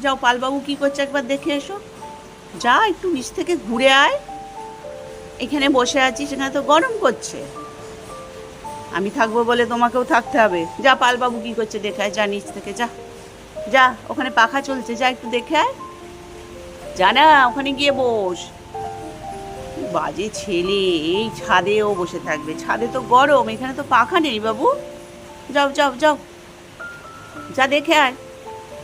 যাও পালবাবু কি করছে একবার দেখে এসো। যা, একটু নিচ থেকে ঘুরে আয়। এখানে বসে আছিস এখানে তো গরম করছে। আমি থাকব বলে তোমাকেও থাকতে হবে। যা, পালবাবু কি করছে দেখে আয়, যা নিচ থেকে, যা। যা, ওখানে পাখা চলছে, যা, একটু দেখে আয়। যা না, ওখানে গিয়ে বস। বাজে ছেলে, এই ছাদেও বসে থাকবে। ছাদে তো গরম, এখানে তো পাখা নেই বাবু। যাও যাও যাও। যা, দেখে আয়।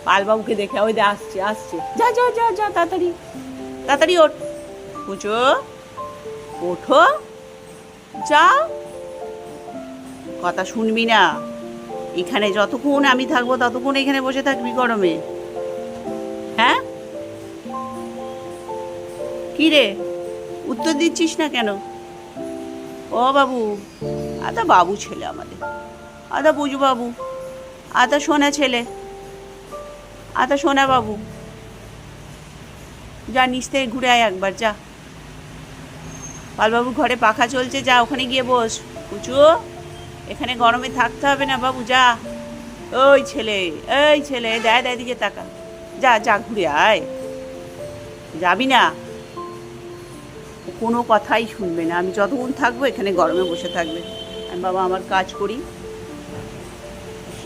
পালবাবুকে দেখে, ওই দে, আসছে আসছে। যা যা যা যা, তাড়াতাড়ি। তাড়াতাড়ি ওঠ। পুজো, ওঠো। যা কথা শুনবি না। এখানে যতক্ষণ আমি থাকব, ততক্ষণ এখানে বসে থাকবি গরমে। হ্যাঁ? কি রে? উত্তর দিচ্ছিস না কেন? ও বাবু, আদা বাবু ছেলে আমাদের। আদা বুঝু বাবু, আদা সোনা ছেলে। আদা সোনা বাবু। যা নিচ থেকে ঘুরে আয় একবার, যা। পালবাবুর ঘরে পাখা চলছে, যা, ওখানে গিয়ে বস। পুচু এখানে গরমে থাকতে হবে না বাবু, যা। ওই ছেলে, এই ছেলে, দেয় দেয়, দিকে তাকা। যা যা, ঘুরে আয়। যাবি না। কোনো কথাই শুনবে না। আমি যতক্ষণ থাকব, এখানে গরমে বসে থাকবে। আমি বাবা, আমার কাজ করি।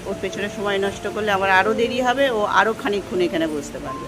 ওর পেছনে সময় নষ্ট করলে আমার আরও দেরি হবে, ও আরও খানিকক্ষণ এখানে বসতে পারবে।